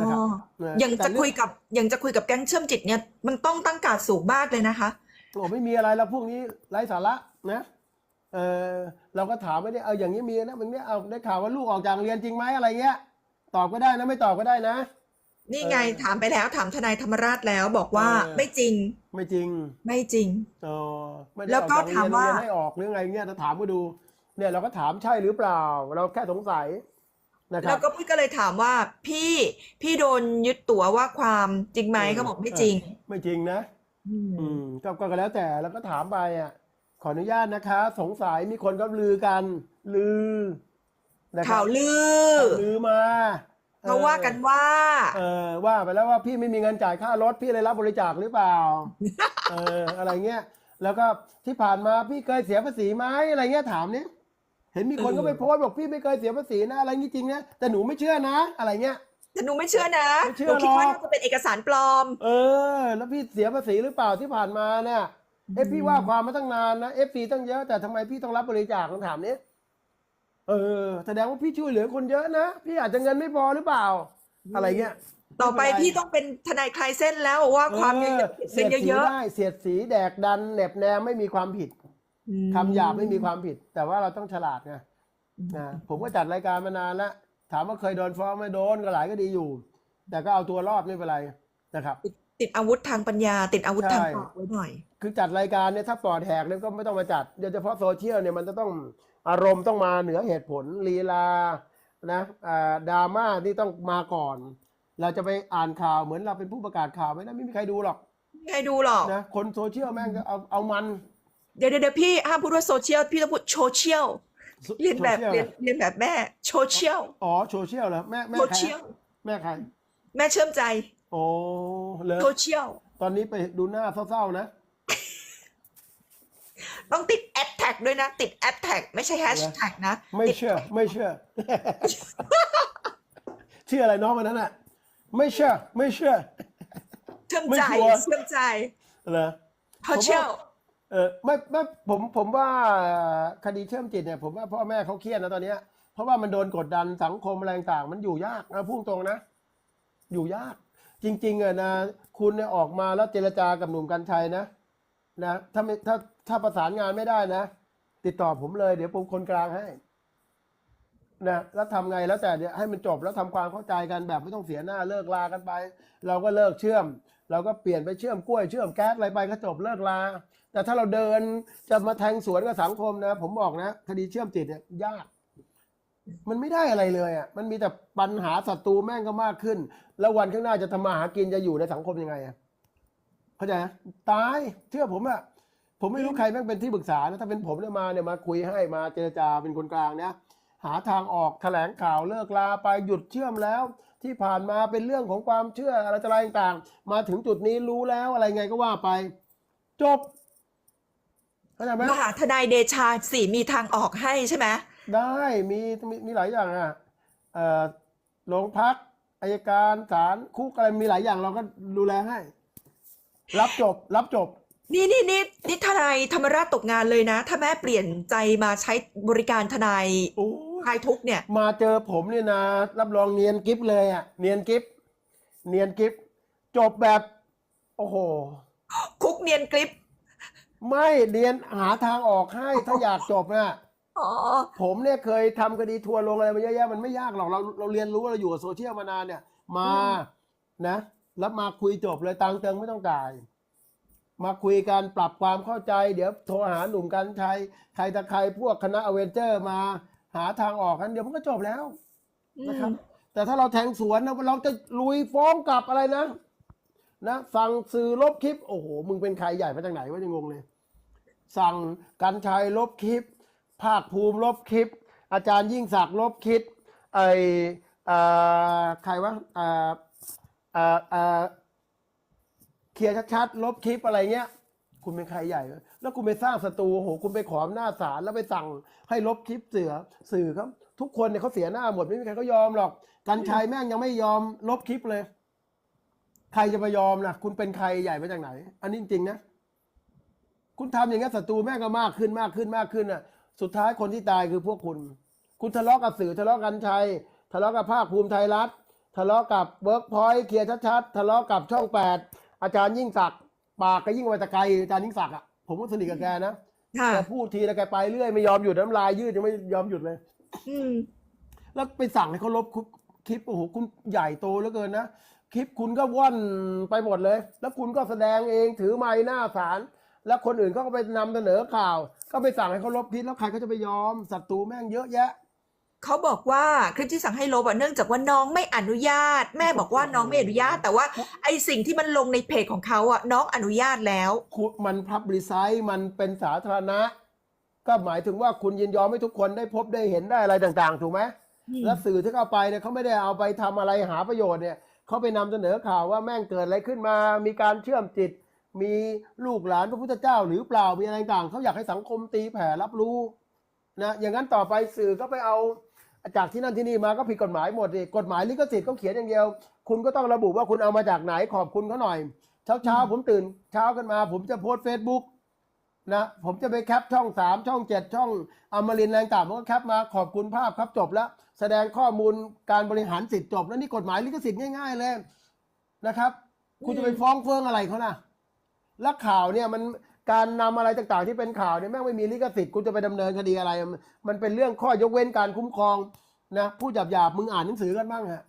นะครับอ๋อนะอย่างแต่จะเรื่องคุยกับอย่างจะคุยกับแก๊งเชื่อมจิตเนี่ยมันต้องตั้งการดสูงมากเลยนะคะโอ้ไม่มีอะไรแล้วพวกนี้ไร้สาระนะเออเราก็ถามไม่ได้เอาอย่างนี้มีนะมึงเนี่ยเอาได้ข่าวว่าลูกออกจากโรงเรียนจริงไหมอะไรเงี้ย ตอบก็ได้นะไม่ตอบก็ได้นะ นี่ไงเออถามไปแล้วถามทนายธรรมราชแล้วบอกว่าเออไม่จริง ไม่จริง ไม่จริงเออไม่ได้แล้วก็ออจถามว่าโรงเรียนโรงเรียนให้ออกหรือไงเงี้ยถ้าถามก็ดู เนี่ยเราก็ถามใช่หรือเปล่า เราแค่สงสัยนะคแล้รัวบก็พี่ก็เลยถามว่าพี่พี่โดนยึดตั๋วว่าความจริงไหมเออเขาบอกไม่จริง ไม่จริงนะ อืมอืมก็ก็ก็แล้วแต่แล้วก็ถามไปอะ ขออนุญาตนะคะ สงสัยมีคนก็ลือกัน ลือนะครับข่าวลือข่าวลือมาเขาว่ากันว่า เออ ว่าไปแล้วว่าพี่ไม่มีเงินจ่ายค่ารถพี่เลยรับบริจาคหรือเปล่า เออ อะไรเงี้ย แล้วก็ที่ผ่านมาพี่เคยเสียภาษีไหมอะไรเงี้ยถามเนี้ย เห็นมีคนเออก็ไปโพสต์บอกพี่ไม่เคยเสียภาษีนะอะไรงี้จริงนะแต่หนูไม่เชื่อนะอะไรเงี้ยแต่หนูไม่เชื่อนะไม่เชื่หอนูคิดว่าหรอกน่าจะเป็นเอกสารปลอม เออ แล้วพี่เสียภาษีหรือเปล่าที่ผ่านมาเนี่ยเอฟพี่ว่าความมาตั้งนานนะเอฟซีตั้งเยอะแต่ทำไมพี่ต้องรับบริจาคคำถามนี้เออ แสดงว่าพี่ช่วยเหลือคนเยอะนะ พี่อาจจะเงินไม่พอหรือเปล่า อะไรเงี้ย ต่อไปม่เนรพี่ต้องเป็นทนายคลายเส้นแล้วว่าความเยอะๆเสีเส้นยดสีเยอะได้เสียดสีแดกดันเหน็บแนมไม่มีความผิดๆอืม คำหยาบไม่มีความผิด แต่ว่าเราต้องฉลาดไงนะผมก็จัดรายการมานานแล้วถามว่าเคยโดนฟ้องไหม่โดนก็หลายก็ดีอยู่ แต่ก็เอาตัวรอดไม่เป็นไรนะครับ ติดอาวุธทางปัญญา ติดอาวุธทางใช่ปากไว้หน่อย คือจัดรายการเนี่ยถ้าปลอดแหกเนี่ยก็ไม่ต้องมาจัดโดยเฉพาะโซเชียลเนี่ยมันจะต้องอารมณ์ต้องมาเหนือเหตุผลลีลานะอ่าดราม่าที่ต้องมาก่อน เราจะไปอ่านข่าวเหมือนเราเป็นผู้ประกาศข่าวไม่ได้ไม่มีใครดูหรอกไม่ให้ดูหรอกนะคนโซเชียลแม่งก็เอาเอามัน เดี๋ยวเดี๋ยวเดี๋ยวพี่ห้ามพูดว่าโซเชียลพี่ต้องพูดโซเชียลเรียนแบบโซชีลเรียนเรียนแบบแม่โซเชียลอ๋อโซเชียลเหรอแม่แม่โซใครเชียลแม่ใครแม่เชื่อมใจโอ้เลยโซเชียลตอนนี้ไปดูหน้าเศร้าๆนะ ต้องติดแอดแท็กด้วยนะ ติดแอดแท็กไม่ใช่แฮชแท็กนะไม่เชื่อ ไม่เชื่อเชื่ออะไรน้องคนนั้นอะ ไม่เชื่อ ไม่เชื่อ เชื่อมไม่ใจชัวร์ เชื่อมใจเหรอโซเชียล เออไม่ไม่ผมผมว่าคดีเชื่อมจิตเนี่ยผมว่าพ่อแม่เขาเครียดนะตอนเนี้ยเพราะว่ามันโดนกดดันสังคมอะไรต่างมันอยู่ยากนะพูดตรงนะ อยู่ยาก จริง ๆอะนะคุณเนี่ยออกมาแล้วเจรจากับหนุ่มกัญชัยนะนะถ้าไม่ถ้าถ้าประสานงานไม่ได้นะ ติดต่อผมเลยเดี๋ยวผมคนกลางให้นะแล้วทำไงแล้วแต่เดี๋ยวให้มันจบแล้วทำความเข้าใจกันแบบไม่ต้องเสียหน้าเลิกลากันไป เราก็เลิกเชื่อม เราก็เปลี่ยนไปเชื่อมกล้วยเชื่อมแก๊สอะไรไปก็จบเลิกลา แต่ถ้าเราเดินจะมาแทงสวนกับสังคมนะ ผมบอกนะ คดีเชื่อมจิตเนี่ยยาก มันไม่ได้อะไรเลยอะมันมีแต่ปัญหาศัตรูแม่งก็มากขึ้น แล้ววันข้างหน้าจะทำมาหากินจะอยู่ในสังคมยังไงอะเข้าใจไหมตายเชื่อผมอะผมไม่รู้ใครแม่งเป็นที่ปรึกษานะถ้าเป็นผมเนี่ยมาเนี่ยมาคุยให้มาเจรจาเป็นคนกลางนะหาทางออกแถลงข่าวเลิกลาไปหยุดเชื่อมแล้ว ที่ผ่านมาเป็นเรื่องของความเชื่ออะไรต่างๆ มาถึงจุดนี้รู้แล้วอะไรไงก็ว่าไป จบ เข้าใจไหมมหาทนายเดชาสี่มีทางออกให้ใช่ไหมได้มีมีมีหลายอย่างอะเอ่อโรงพักอายการศาลคุกอะไรมีหลายอย่างเราก็ดูแลให้ รับจบ รับจบ นี่นี่นี่นี่ทนายธรรมราชตกงานเลยนะ ถ้าแม่เปลี่ยนใจมาใช้บริการทนายโอ้คลายทุกข์เนี่ย มาเจอผมเนี่ยนะ รับรองเนียนกิฟเลยอะเนียนกิฟเนียนกิฟจบแบบ โอ้โห คุกเนียนกริป ไม่เรียนหาทางออกให้ถ้าอยากจบนะอ๋อผมเนี่ยเคยทำคดีทัวร์ลงอะไรมาเยอะแยะมันไม่ยากหรอกเราเราเรียนรู้เราอยู่กับโซเชียลมานานเนี่ย มานะ แล้วมาคุยจบเลยตังค์เติงไม่ต้องจ่าย มาคุยกันปรับความเข้าใจ เดี๋ยวโทรหาหนุ่มกันชัยใครตะใครพวกคณะอเวนเจอร์มาหาทางออกกันเดี๋ยวมันก็จบแล้วนะครับ แต่ถ้าเราแทงสวนนะเราจะลุยฟ้องกลับอะไรนะนะสั่งสื่อลบคลิป โอ้โห มึงเป็นใครใหญ่มาจากไหนวะจะงงเลย สั่งกันชัยลบคลิป ภาคภูมิลบคลิป อาจารย์ยิ่งศักดิ์ลบคลิปไออ่อใครวะเอ่อเอ่อเคลียร์ชัดๆลบคลิปอะไรเงี้ย คุณเป็นใครใหญ่ แล้วคุณไปสร้างศัตรูโหคุณไปขออำนาจศาลแล้วไปสั่งให้ลบคลิปเสือสื่อครับ ทุกคนเนี่ยเขาเสียหน้าหมดไม่มีใครเขายอมหรอกกันชัยแม่งยังไม่ยอมลบคลิปเลย ใครจะไปยอมนะคุณเป็นใครใหญ่มาจากไหน อันนี้จริงๆนะ คุณทำอย่างนี้นศัตรูแม่งก็มากขึ้นมากขึ้นมากขึ้นอะ สุดท้ายคนที่ตายคือพวกคุณ คุณทะเลาะกับสื่อทะเลาะกันชัยทะเลาะกับภาคภูมิไทยรัฐ ทะเลาะกับเวิร์กพอยต์เคลียร์ชัดๆทะเลาะกับช่องแปดอาจารย์ยิ่งศักดิ์ปากก็ยิ่งไปตะไกลอาจารย์ยิ่งศักดิ์อะผมก็สนิทกับแกนะค่ะแกพูดทีแล้วแกไปเรื่อยไม่ยอมหยุดน้ำลายยืดยังไม่ยอมหยุดเลยอืมแล้วไปสั่งให้เขาลบคลิปคลิปโอ้โหคุณใหญ่โตเหลือเกินนะคลิปคุณก็ว่อนไปหมดเลย แล้วคุณก็แสดงเองถือไม้หน้าศาล แล้วคนอื่นเขาก็ไปนำเสนอข่าว ก็ไปสั่งให้เขาลบคลิปแล้วใครก็จะไปยอมศัตรูแม่งเยอะแยะ เขาบอกว่าคลิปที่สั่งให้ลบอะเนื่องจากว่าน้องไม่อนุญาต แม่บอกว่าน้องไม่อนุญาต แต่ว่าไอสิ่งที่มันลงในเพจของเขาอะน้องอนุญาตแล้ว คุณมันพับริไซต์มันเป็นสาธารณะ ก็หมายถึงว่าคุณยินยอมให้ทุกคนได้พบได้เห็นได้อะไรต่างๆ ถูกไหมอืม แล้วสื่อที่เข้าไปเนี่ยเขาไม่ได้เอาไปทำอะไรหาประโยชน์เนี่ยเขาไปนำเสนอข่าวว่าแม่งเกิดอะไรขึ้นมา มีการเชื่อมจิต มีลูกหลานพระพุทธเจ้าหรือเปล่ามีอะไรต่างเขาอยากให้สังคมตีแผ่รับรู้นะอย่างนั้นต่อไปสื่อก็ไปเอาจากที่นั่นที่นี่มาก็ผิดกฎหมายหมดดิกฎหมายลิขสิทธิ์เขาเขียนอย่างเดียว คุณก็ต้องระบุว่าคุณเอามาจากไหนขอบคุณเขาหน่อย เช้าเช้าๆผมตื่น เช้ากันมา ผมจะโพสเฟซบุ๊กนะผมจะไปแคปช่องสามช่องเจ็ดช่องอมรินแรงต่างผมก็แคปมาขอบคุณภาพครับจบแล้ว แสดงข้อมูลการบริหารสิทธิ์จบแล้วนี่กฎหมายลิขสิทธิ์ง่าย ๆเลยนะครับ คุณจะไปฟ้องเฟืองอะไรเขานะ แล้วข่าวเนี่ยมันการนำอะไรต่างๆที่เป็นข่าวเนี่ยแม่งไม่มีลิขสิทธิ์คุณจะไปดำเนินคดีอะไร มันเป็นเรื่องข้อยกเว้นการคุ้มครองนะผู้หยาบหยาบมึงอ่านหนังสือกันบ้างฮะ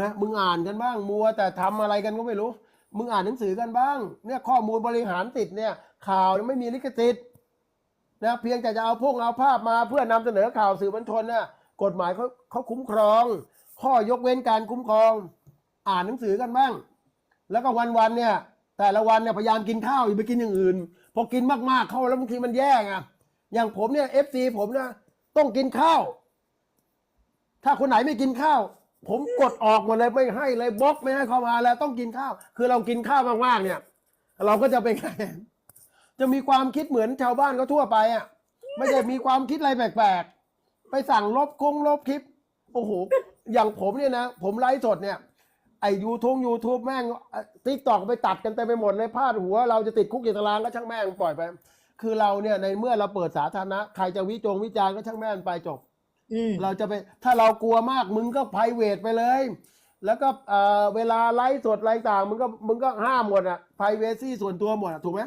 นะมึงอ่านกันบ้างมัวแต่ทำอะไรกันก็ไม่รู้ มึงอ่านหนังสือกันบ้าง เนี่ยข้อมูลบริหารติดเนี่ยข่าวไม่มีลิขสิทธิ์นะเพียงแต่จะเอาพวกเอาภาพมาเพื่อนำเสนอข่าวสื่อมวลชนน่ะกฎหมายเขาเขาคุ้มครอง ข้อยกเว้นการคุ้มครอง อ่านหนังสือกันบ้าง แล้วก็วันๆเนี่ย แต่ละวันเนี่ยพยายามกินข้าวอย่าไปกินอย่างอื่น พอกินมากๆเข้าแล้วบางทีมันแย่ไงอย่างผมเนี่ยเอฟซีผมนะต้องกินข้าว ถ้าคนไหนไม่กินข้าว ผมกดออกหมดเลยไม่ให้เลยบล็อกไม่ให้เข้ามาแล้วต้องกินข้าว คือเรากินข้าวมากๆเนี่ย เราก็จะเป็นไงจะมีความคิดเหมือนชาวบ้านก็ทั่วไปอะไม่ได้มีความคิดอะไรแปลกๆไปสั่งลบคงลบคลิป โอ้โหอย่างผมเนี่ยนะผมไลฟ์สดเนี่ย ไอ้ยูทูบยูทูบแม่งติ๊กตอกไปตัดกันเต็มไปหมดเลยพาดหัว เราจะติดคุกติดตารางก็ช่างแม่งปล่อยไป คือเราเนี่ยในเมื่อเราเปิดสาธารณะใครจะวิจงวิจารณ์ก็ช่างแม่งไปจบอืมเราจะไปถ้าเรากลัวมากมึงก็ไพรเวทไปเลย แล้วก็เอ่อเวลาไลฟ์สดอะไรต่างมึงก็มึงก็ห้ามหมดอะไพรเวซีส่วนตัวหมดอะถูกไหม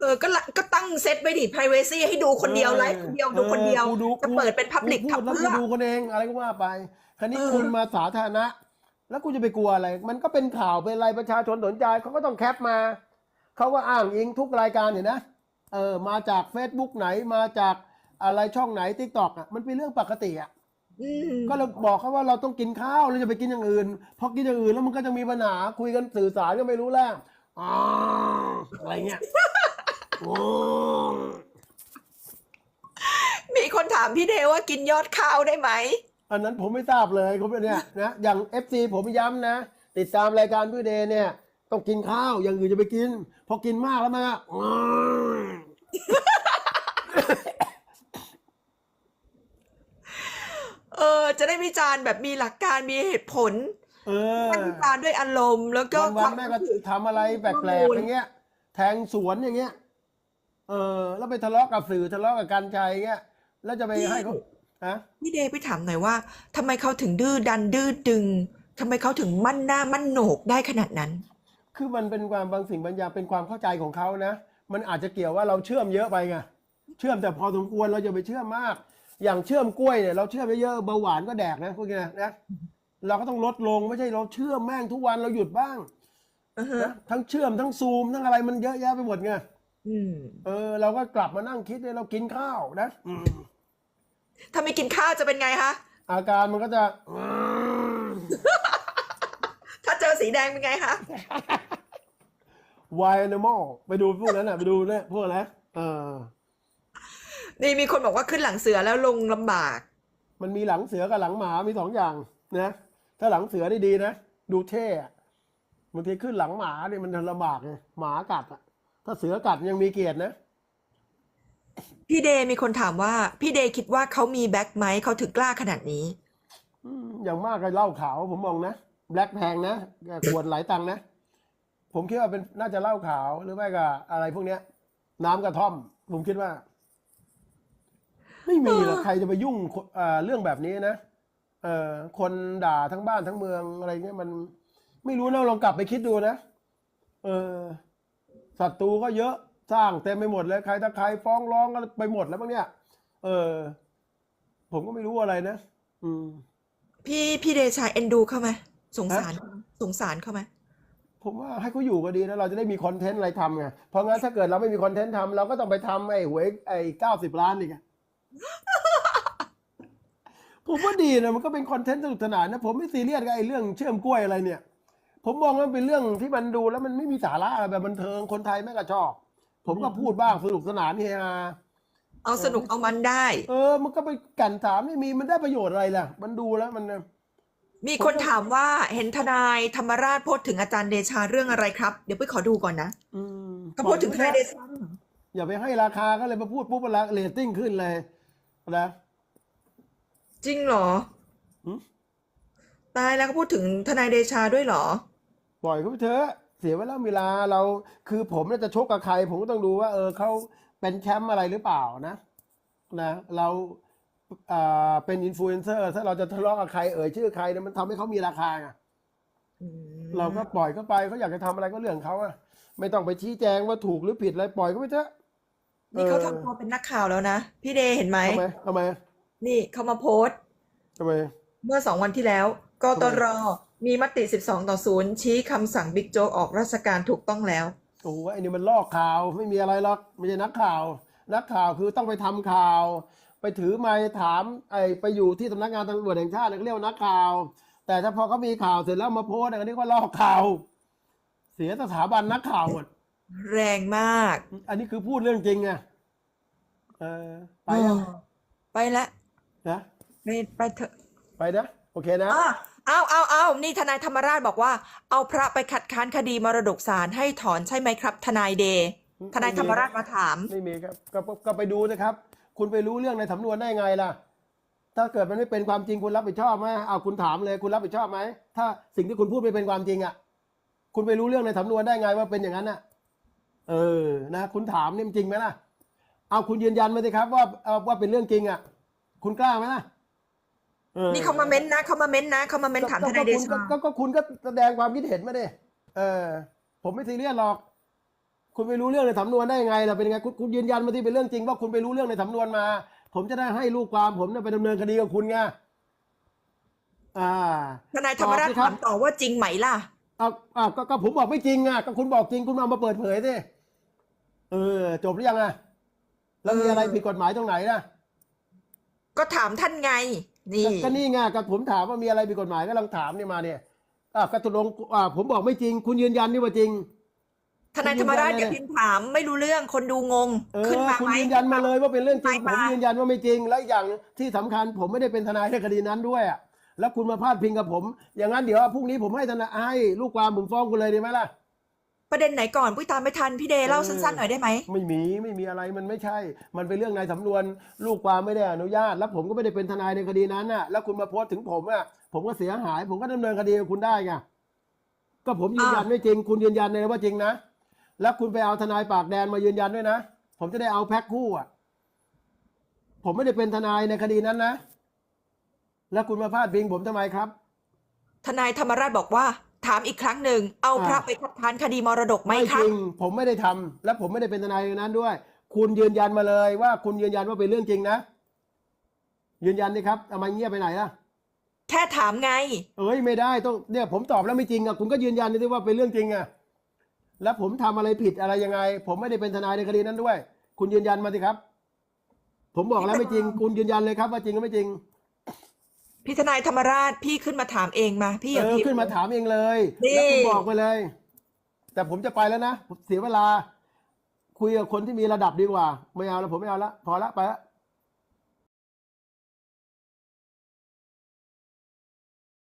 เออ ก็ละก็ตั้งเซตไว้ดิ privacy ให้ดูคนเดียวไลฟ์คนเดียวดูคนเดียวออกูจะเปิดเป็น public กูพูดแล้วทำเพื่กูอดูคนเองอะไรก็ว่าไป คราวนี้เออคุณมาสาธารณะ แล้วกูจะไปกลัวอะไร มันก็เป็นข่าวเป็นอะไรประชาชนสนใจเขาก็ต้องแคปมา เขาก็อ้างอิงทุกรายการเห็นนะ เออ มาจาก Facebook ไหน มาจากอะไรช่องไหนทิกตอกอะ มันเป็นเรื่องปกติอะอืมก็เราบอกเขาว่าเราต้องกินข้าวเราจะไปกินอย่างอื่น พอกินอย่างอื่นแล้วมันก็จะมีปัญหาคุยกันสื่อสารก็ไม่รู้แล้วอ๋ออะไรเงี้ยโอ้มีคนถามพี่เดว่ากินยอดข้าวได้ไหม อันนั้นผมไม่ทราบเลยผมเนี่ยนะอย่างเอฟซีผมย้ำนะ ติดตามรายการพี่เดย์เนี่ย ต้องกินข้าวอย่างอื่นจะไปกิน พอกินมากแล้วมันก็อ๋อเออ จะได้วิจารณ์แบบมีหลักการมีเหตุผลเออไม่วิจารณ์ด้วยอารมณ์ แล้วก็วันวันๆแม่ก็ทำอะไรแปลกๆอย่างเงี้ย แทงสวนอย่างเงี้ย เออ แล้วไปทะเลาะกับสื่อทะเลาะกับการชัยเงี้ย แล้วจะไปให้เขา ฮะพี่เดย์ไปถามหน่อยว่าทำไมเขาถึงดื้อดันดื้อดึงทำไมเขาถึงมั่นหน้ามั่นโหนกได้ขนาดนั้น คือมันเป็นความบางสิ่งบางอย่างเป็นความเข้าใจของเขานะ มันอาจจะเกี่ยวว่าเราเชื่อมเยอะไปไงเชื่อมแต่พอสมควรเราจะไปเชื่อมมาก อย่างเชื่อมกล้วยเนี่ยเราเชื่อมเยอะๆเบาหวานก็แดกนะพวกนี้นะ เราก็ต้องลดลงไม่ใช่เราเชื่อมแม่งทุกวันเราหยุดบ้างอือฮะนะทั้งเชื่อมทั้งซูมทั้งอะไรมันเยอะแยะไปหมดไงอืมเออ เราก็กลับมานั่งคิดเนี่ยเรากินข้าวนะอืม ถ้าไม่กินข้าวจะเป็นไงคะ อาการมันก็จะอืมถ้าเจอสีแดงเป็นไงคะ วายแอนิมอลไปดูพวกนั้นอะ ไปดูเนี่ยพวกอะไรเออนี่มีคนบอกว่าขึ้นหลังเสือแล้วลงลำบาก มันมีหลังเสือกับหลังหมา มีสองอย่างนะ ถ้าหลังเสือได้ดีนะ ดูเท่อะบางทีขึ้นหลังหมาเนี่ยมันลำบากไงหมากัดอะถ้าเสือกัดยังมีเกียรตินะ พี่เดย์มีคนถามว่า พี่เดย์คิดว่าเขามีแบ็คไหมเขาถึงกล้าขนาดนี้ อืมอย่างมากก็เหล้าขาวผมมองนะแบล็คแพงนะขวดหลายตังค์นะ ผมคิดว่าเป็นน่าจะเหล้าขาวหรือไม่ก็อะไรพวกเนี้ย น้ำกระท่อม ผมคิดว่า ไม่มีหรอกใครจะไปยุ่งคนอ่าเรื่องแบบนี้นะเออคนด่าทั้งบ้านทั้งเมืองอะไรเงี้ยมัน ไม่รู้นะลองกลับไปคิดดูนะเออศัตรูก็เยอะ สร้างเต็มไปหมดเลยใครถ้าใครฟ้องร้องกันไปหมดแล้วบ้างเนี่ย เออ ผมก็ไม่รู้อะไรนะอืม พี่พี่เดชาเอ็นดูเขาไหมสงสารสงสารเขาไหมผมว่าให้เขาอยู่ก็ดีนะเราจะได้มีคอนเทนต์อะไรทำไงเพราะงั้นถ้าเกิดเราไม่มีคอนเทนต์ทำเราก็ต้องไปทำไอ้หวยไอ้เก้าสิบล้านอีกอะผมว่าดีนะมันก็เป็นคอนเทนต์สนุกสนานนะผมไม่ซีเรียสกับไอ้เรื่องเชื่อมกล้วยอะไรเนี่ย ผมมองว่ามันเป็นเรื่องที่มันดูแล้วมันไม่มีสาระอะไรแบบบันเทิงคนไทยแม่งก็ชอบ ผมก็พูดบ้างสนุกสนานเฮฮาเอาสนุกเอามันได้ เออ มันก็ไปกลั่นถามไม่มีมันได้ประโยชน์อะไรล่ะ มันดูแล้วมันมีคนถามว่าเห็นทนายธรรมราชพูดถึงอาจารย์เดชาเรื่องอะไรครับ เดี๋ยวไปขอดูก่อนนะอืมเขาพูดถึงทนายเดชาอย่าไปให้ราคาก็เลยมาพูดปุ๊บแล้วเรตติ้งขึ้นเลยนะจริงเหรอหืมตายแล้วก็พูดถึงทนายเดชาด้วยเหรอ ปล่อยเขาไปเถอะ เสียเวลาเวลาเราคือผมน่าจะชกกับใคร ผมก็ต้องดูว่า เออเขาเป็นแชมป์อะไรหรือเปล่านะนะเราอ่าเป็นอินฟลูเอนเซอร์ถ้าเราจะทะเลาะกับใครเอ่ยชื่อใครเนี่ยมันทำให้เขามีราคาไงอืมเราก็ปล่อยเขาไปเขาอยากจะทำอะไรก็เรื่องเขาอะไม่ต้องไปชี้แจงว่าถูกหรือผิดอะไรปล่อยเขาไปเถอะนี่เขาเออทำตัวเป็นนักข่าวแล้วนะพี่เดเห็นไหมทำไมทำไมนี่เขามาโพสต์ทำไมเมื่อสองวันที่แล้วกตร มีมติ 12 ต่อ 0 ชี้คำสั่งบิ๊กโจ๊กออกราชการถูกต้องแล้ว โอ้โหไอ้นี่มันลอกข่าวไม่มีอะไรหรอกไม่ใช่นักข่าว นักข่าวคือต้องไปทำข่าว ไปถือไมค์ถามไอ้ไปอยู่ที่สำนักงานตำรวจแห่งชาติเนี่ยเขาเรียกว่านักข่าว แต่ถ้าพอเขามีข่าวเสร็จแล้วมาโพสต์อันนี้ก็ลอกข่าว เสียสถาบันนักข่าวหมดแรงมาก อันนี้คือพูดเรื่องจริงไงเออไปยังไปแล้วนะไปไปเถอะไปนะโอเคนะอะ เอาเอาเอานี่ทนายธรรมราชบอกว่า เอาพระไปคัดค้านคดีมรดกศาลให้ถอนใช่ไหมครับ ทนายเดทนายธรรมราชมาถาม ไม่มีครับก็ก็ก็ไปดูนะครับ คุณไปรู้เรื่องในสำนวนได้ไงล่ะ ถ้าเกิดมันไม่เป็นความจริงคุณรับผิดชอบไหมเอาคุณถามเลยคุณรับผิดชอบไหมถ้าสิ่งที่คุณพูดไม่เป็นความจริงอะ คุณไปรู้เรื่องในสำนวนได้ไงว่าเป็นอย่างนั้นอะ เออนะ คุณถามนี่มันจริงไหมล่ะ เอาคุณยืนยันมาสิครับ ว่าเอาว่าเป็นเรื่องจริงอะ คุณกล้าไหมล่ะออ นี่เขามาเม้นนะเขามาเม้นนะเขามาเม้นถามทนายเดก็คุณชาก็ก็คุณก็แสดงความคิดเห็นมาดิเออ ผมไม่ซีเรียสหรอก คุณไปรู้เรื่องในสำนวนได้ยังไงล่ะเป็นยังไงคุณคุณยืนยันมาที่เป็นเรื่องจริงว่าคุณไปรู้เรื่องในสำนวนมา ผมจะได้ให้ลูกความผมเนี่ยไปดำเนินคดีกับคุณไงอ่าทนายธรรมราชตอบสิครับถามต่อว่าจริงไหมล่ะเอาเอาก็ก็ผมบอกไม่จริงอะก็คุณบอกจริงคุณมามาเปิดเผยสิเออ จบหรือยังอะแล้วมีอะไรเออผิดกฎหมายตรงไหนล่ะก็ถามท่านไง นี่ก็ก็นี่ไงก็ผมถามว่ามีอะไรผิดกฎหมายก็ลังถามเนี่ยมาเนี่ยอ่าก็ตกลงอ่าผมบอกไม่จริง คุณยืนยันนี่ว่าจริงทนายธรรมราชอย่าพิมพ์ถามไม่รู้เรื่องคนดูงงเออขึ้นมาคุณไหมยืนยันมาเลยว่าเป็นเรื่องจริงไปผมมายืนยันว่าไม่จริง และอีกอย่างที่สำคัญผมไม่ได้เป็นทนายในคดีนั้นด้วยอะแล้วคุณมาพาดพิงกับผม อย่างนั้นเดี๋ยวพรุ่งนี้ผมให้ทนายให้ลูกความผมฟ้องคุณเลยดีไหมล่ะ ประเด็นไหนก่อนปุ้ยตามไม่ทันพี่เดเล่าเออสั้นๆหน่อยได้ไหมไม่มีไม่มีอะไรมันไม่ใช่ มันเป็นเรื่องในสำนวนลูกความไม่ได้อนุญาต แล้วผมก็ไม่ได้เป็นทนายในคดีนั้นน่ะ แล้วคุณมาโพสต์ถึงผมอะผมก็เสียหาย ผมก็ดำเนินคดีกับคุณได้ไงก็ผมยืนยันอ่าไม่จริง คุณยืนยันเลยว่าจริงนะแล้วคุณไปเอาทนายปากแดนมายืนยันด้วยนะผมจะได้เอาแพ็คคู่อะผมไม่ได้เป็นทนายในคดีนั้นนะ แล้วคุณมาพาดพิงผมทำไมครับ ทนายธรรมราชบอกว่า ถามอีกครั้งหนึ่ง เอาพระอ่าไปคัดค้านคดีมรดกไหมไม่คจรับ ริงผมไม่ได้ทำและผมไม่ได้เป็นทนายในนั้นด้วย คุณยืนยันมาเลยว่าคุณยืนยันว่าเป็นเรื่องจริงนะ ยืนยันดิครับทำไมเงียบไปไหนล่ะ แค่ถามไง เอ้ยไม่ได้ต้องเนี่ยผมตอบแล้วไม่จริงอะคุณก็ยืนยันดิว่าเป็นเรื่องจริงอะแล้วผมทำอะไรผิดอะไรยังไง ผมไม่ได้เป็นทนายในคดีนั้นด้วย คุณยืนยันมาสิครับ ผมบอกแล้วไม่จริง คุณยืนยันเลยครับ ว่าจริงหรือไม่จริง พี่ทนายธรรมราชพี่ขึ้นมาถามเองมา พี่อย่าเออพิมพ์ ขึ้นมาถามเองเลยนี่ แล้วคุณบอกไปเลย แต่ผมจะไปแล้วนะเสียเวลา คุยกับคนที่มีระดับดีกว่า ไม่เอาแล้วผมไม่เอาละพอละไปละ